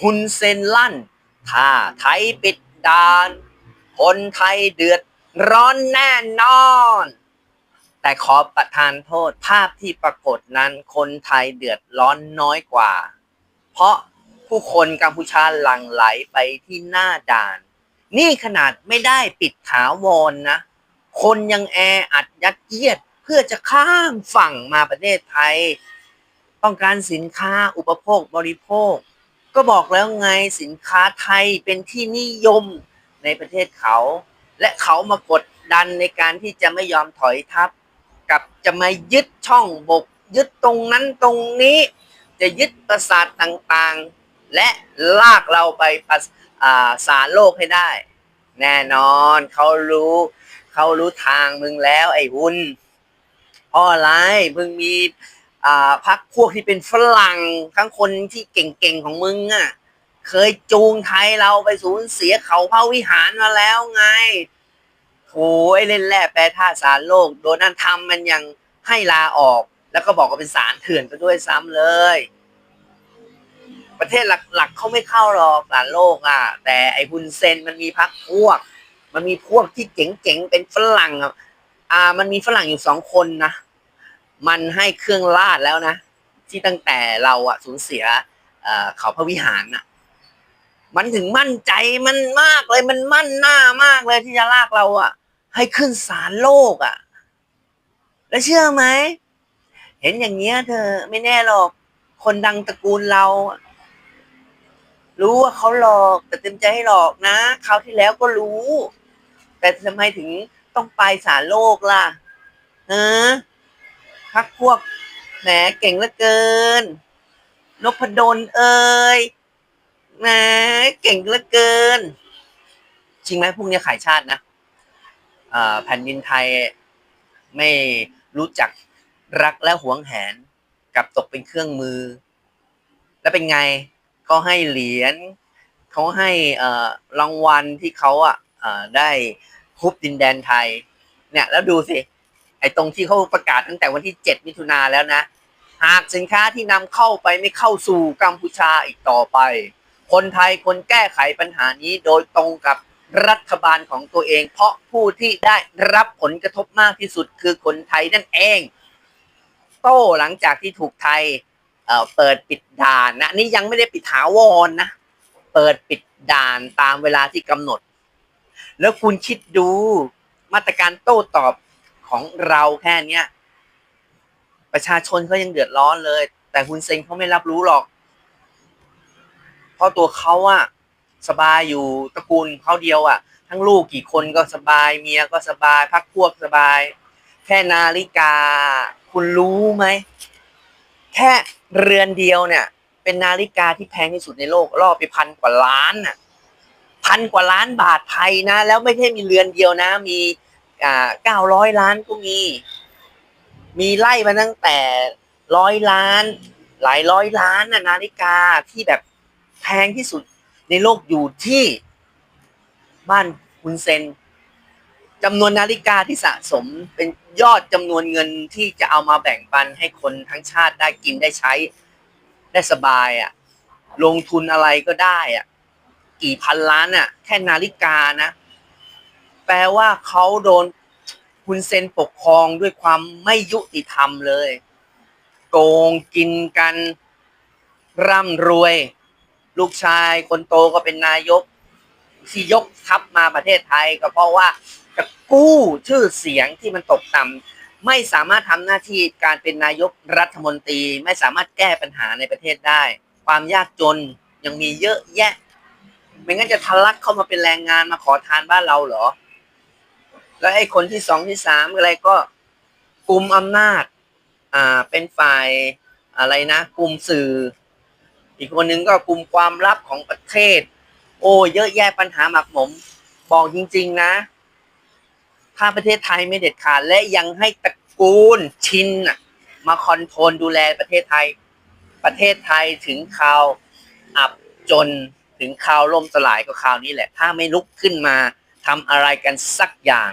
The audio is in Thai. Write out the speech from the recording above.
หุนเซนลั่น ถ้าไทยปิดด่าน คนไทยเดือดร้อนแน่นอน แต่ขอประทานโทษภาพที่ปรากฏนั้นคนไทยเดือดร้อนน้อยกว่า เพราะผู้คนกัมพูชาหลั่งไหลไปที่หน้าด่าน นี่ขนาดไม่ได้ปิดถาวรนะคนยังแออัดยัดเยียดเพื่อจะข้ามฝั่งมาประเทศไทย ต้องการสินค้าอุปโภคบริโภค ก็บอกแล้วไงสินค้าไทยเป็นที่นิยมในประเทศเขา และเขามากดดันในการที่จะไม่ยอมถอยทับกับจะมายึดช่องบก ยึดตรงนั้นตรงนี้ จะยึดประสาทต่างๆ และลากเราไปประสาสารโลกให้ได้ แน่นอนเขารู้เขารู้ทางมึงแล้วไอ้วุนเพราะอะไรมึงมี อ่าพักพวกที่เป็นฝรั่งทั้งคนที่เก่งๆของมึงอะ เคยจูงไทยเราไปสูญเสียเขาพระวิหารมาแล้วไงโถยเล่นแร่แปรธาตุสารโลก โดนัลด์ทรัมป์มันยังให้ลาออก แล้วก็บอกว่าเป็นสารเถื่อนก็ด้วยซ้ำเลย ประเทศหลักๆเขาไม่เข้าหรอกสารโลกอะ แต่ไอ้ฮุนเซนมันมีพักพวก มันมีพวกที่เจ๋งๆเป็นฝรั่งอะ อ่า มันมีฝรั่งอยู่สองคนนะ มันให้เครื่องราดแล้วนะ ที่ตั้งแต่เราอะสูญเสียเขาพระวิหารอะมันถึงมั่นใจมันมากเลยมันมั่นหน้ามากเลยที่จะลากเราอะให้ขึ้นศาลโลกอะแล้วเชื่อไหมเห็นอย่างเงี้ยเธอไม่แน่หรอกคนดังตระกูลเรา รู้ว่าเขาหลอก แต่เต็มใจให้หลอกนะคราวที่แล้วก็รู้ แต่ทำไมถึงต้องไปศาลโลกล่ะเฮะ พักพวกแหมเก่งเหลือเกินนพดลเอ่ยแหมเก่งเหลือเกิน จริงไหมพวกนี้ขายชาตินะแผ่นดินไทยไม่รู้จักรักและหวงแหนกับตกเป็นเครื่องมือ แล้วเป็นไงเขาให้เหรียญเขาให้รางวัลที่เขาอะได้คุบดินแดนไทย เนี่ยแล้วดูสิ อ้ตรงที่เขาประกาศตั้งแต่วันที่ 7 มิถุนาแล้วนะ หากสินค้าที่นำเข้าไปไม่เข้าสู่กัมพูชาอีกต่อไป คนไทยควรแก้ไขปัญหานี้โดยตรงกับรัฐบาลของตัวเอง เพราะผู้ที่ได้รับผลกระทบมากที่สุดคือคนไทยนั่นเอง โต้หลังจากที่ถูกไทยเอ่อเปิดปิดด่านนะนี่ยังไม่ได้ปิดถาวรนะเปิดปิดด่านตามเวลาที่กำหนด แล้วคุณคิดดูมาตรการโต้ตอบ ของเราแค่เนี้ยประชาชนเขายังเดือดร้อนเลย แต่คุณเซนเขาไม่รับรู้หรอก เพราะตัวเขาอะสบายอยู่ตระกูลเขาเดียวอะทั้งลูกกี่คนก็สบาย เมียก็สบายพักพวกสบาย แค่นาฬิกา คุณรู้ไหม แค่เรือนเดียวเนี่ย เป็นนาฬิกาที่แพงที่สุดในโลกรอบไปพันกว่าล้านน่ะพันกว่าล้านบาทไทยนะ แล้วไม่ใช่มีเรือนเดียวนะ มี อ่าเก้าร้อยล้านก็มี มีไล่มาตั้งแต่ร้อยล้าน หลายร้อยล้านน่ะนาฬิกาที่แบบแพงที่สุดในโลกอยู่ที่บ้านคุณเซนจำนวนนาฬิกาที่สะสมเป็นยอดจำนวนเงินที่จะเอามาแบ่งปันให้คนทั้งชาติได้กินได้ใช้ ได้สบายอะ่ะ ลงทุนอะไรก็ได้อะ่ะ กี่พันล้านอะ่ะ แค่นาฬิกานะ แปลว่าเขาโดนคุณเซนปกครองด้วยความไม่ยุติธรรมเลยโกงกินกัน ร่ำรวย ลูกชายคนโตก็เป็นนายกที่ยกทัพมาประเทศไทย ก็เพราะว่าจะกู้ชื่อเสียงที่มันตกต่ำไม่สามารถทำหน้าที่การเป็นนายกรัฐมนตรี ไม่สามารถแก้ปัญหาในประเทศได้ ความยากจนยังมีเยอะแยะ ไม่งั้นจะทะลักเข้ามาเป็นแรงงานมาขอทานบ้านเราเหรอ แล้วไอ้คนที่สองที่สามอะไรก็กลุ่มอำนาจ อ่า เป็นฝ่ายอะไรนะกลุ่มสื่อ อีกคนหนึ่งก็กลุ่มความลับของประเทศ โอ้เยอะแยะปัญหาหมักหมม บอกจริง ๆ นะ ถ้าประเทศไทยไม่เด็ดขาดและยังให้ตระกูลชินน่ะมาคอนโทรลดูแลประเทศไทย ประเทศไทยถึงข่าวอับจนถึงข่าวล่มสลายก็ข่าวนี้แหละ ถ้าไม่ลุกขึ้นมา ทำอะไรกันสักอย่าง